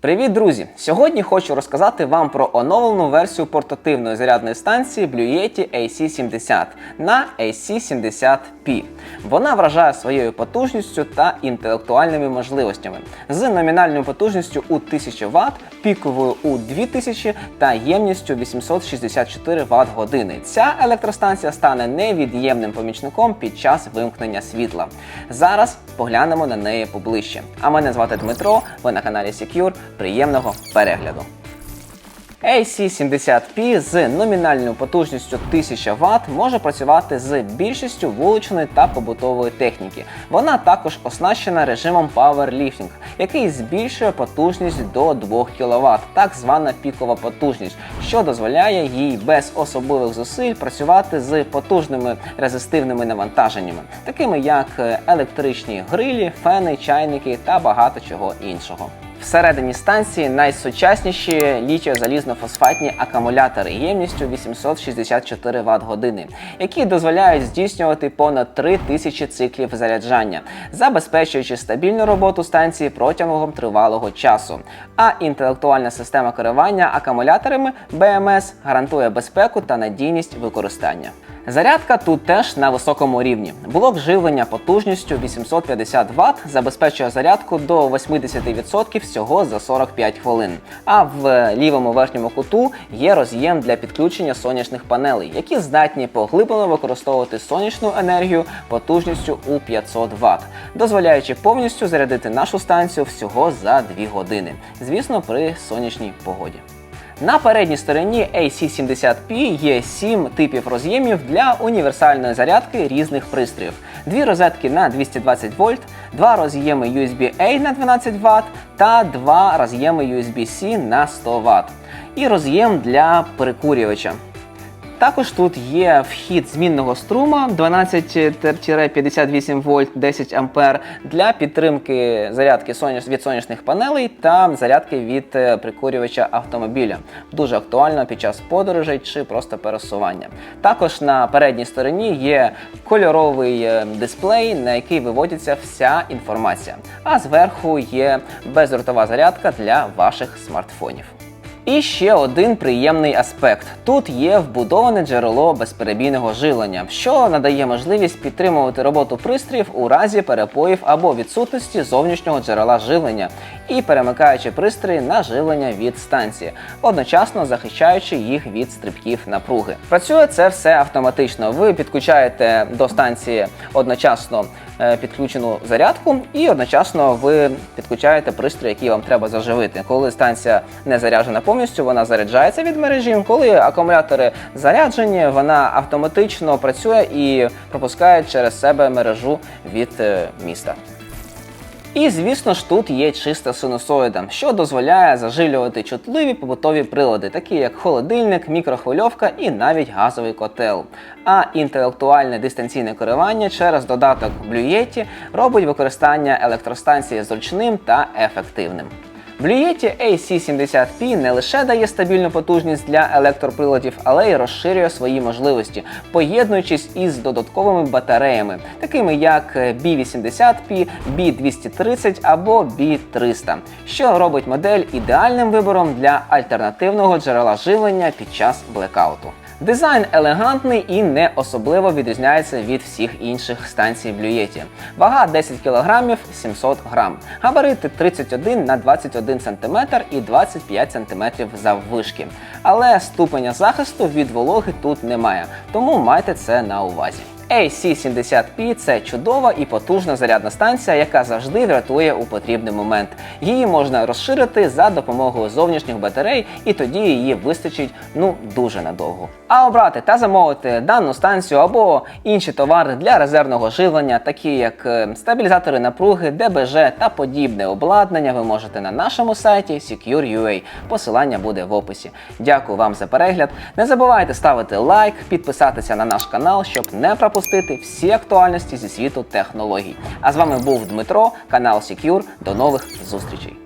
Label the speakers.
Speaker 1: Привіт, друзі! Сьогодні хочу розказати вам про оновлену версію портативної зарядної станції Blue Yeti AC70 на AC70P. Вона вражає своєю потужністю та інтелектуальними можливостями з номінальною потужністю у 1000 Вт, піковою у 2000 та ємністю 864 Вт години. Ця електростанція стане невід'ємним помічником під час вимкнення світла. Зараз поглянемо на неї поближче. А мене звати Дмитро. Ви на каналі Secure. Приємного перегляду. AC70P з номінальною потужністю 1000 Вт може працювати з більшістю вуличної та побутової техніки. Вона також оснащена режимом Powerlifting, який збільшує потужність до 2 кВт, так звана пікова потужність, що дозволяє їй без особливих зусиль працювати з потужними резистивними навантаженнями, такими як електричні грилі, фени, чайники та багато чого іншого. Всередині станції найсучасніші літіо-залізно-фосфатні акумулятори ємністю 864 Вт години, які дозволяють здійснювати понад 3000 циклів заряджання, забезпечуючи стабільну роботу станції протягом тривалого часу. А інтелектуальна система керування акумуляторами BMS гарантує безпеку та надійність використання. Зарядка тут теж на високому рівні. Блок живлення потужністю 850 Вт забезпечує зарядку до 80% всього за 45 хвилин. А в лівому верхньому куту є роз'єм для підключення сонячних панелей, які здатні поглиблено використовувати сонячну енергію потужністю у 500 Вт, дозволяючи повністю зарядити нашу станцію всього за 2 години. Звісно, при сонячній погоді. На передній стороні AC70P є 7 типів роз'ємів для універсальної зарядки різних пристроїв. Дві розетки на 220 вольт, два роз'єми USB-A на 12 Вт та два роз'єми USB-C на 100 Вт. І роз'єм для перекурювача. Також тут є вхід змінного струма 12-58 вольт 10 ампер для підтримки зарядки від сонячних панелей та зарядки від е, прикурювача автомобіля. Дуже актуально під час подорожей чи просто пересування. Також на передній стороні є кольоровий е, дисплей, на який виводиться вся інформація. А зверху є бездротова зарядка для ваших смартфонів. І ще один приємний аспект: тут є вбудоване джерело безперебійного жилення, що надає можливість підтримувати роботу пристроїв у разі перепоїв або відсутності зовнішнього джерела живлення і перемикаючи пристрої на живлення від станції, одночасно захищаючи їх від стрибків напруги. Працює це все автоматично. Ви підключаєте до станції одночасно підключену зарядку, і одночасно ви підключаєте пристрій, який вам треба заживити. Коли станція не заряджена повністю, вона заряджається від мережі. Коли акумулятори заряджені, вона автоматично працює і пропускає через себе мережу від е, міста. І, звісно ж, тут є чиста синусоїда, що дозволяє зажилювати чутливі побутові прилади, такі як холодильник, мікрохвильовка і навіть газовий котел. А інтелектуальне дистанційне керування через додаток Blue Yeti робить використання електростанції зручним та ефективним. Yeti AC70P не лише дає стабільну потужність для електроприладів, але й розширює свої можливості, поєднуючись із додатковими батареями, такими як B80P, B230 або B300, що робить модель ідеальним вибором для альтернативного джерела живлення під час блекауту. Дизайн елегантний і не особливо відрізняється від всіх інших станцій Yeti. Вага 10 кг 700 г. Габарити 31 на 21 см і 25 см заввишки. Але ступеня захисту від вологи тут немає, тому майте це на увазі. AC70P це чудова і потужна зарядна станція, яка завжди врятує у потрібний момент. Її можна розширити за допомогою зовнішніх батарей, і тоді її вистачить ну дуже надовго. А обрати та замовити дану станцію або інші товари для резервного живлення, такі як е, стабілізатори напруги, ДБЖ та подібне обладнання, ви можете на нашому сайті Secure.ua. Посилання буде в описі. Дякую вам за перегляд. Не забувайте ставити лайк, підписатися на наш канал, щоб не пропустити всі актуальності зі світу технологій. А з вами був Дмитро, канал Secure. До нових зустрічей.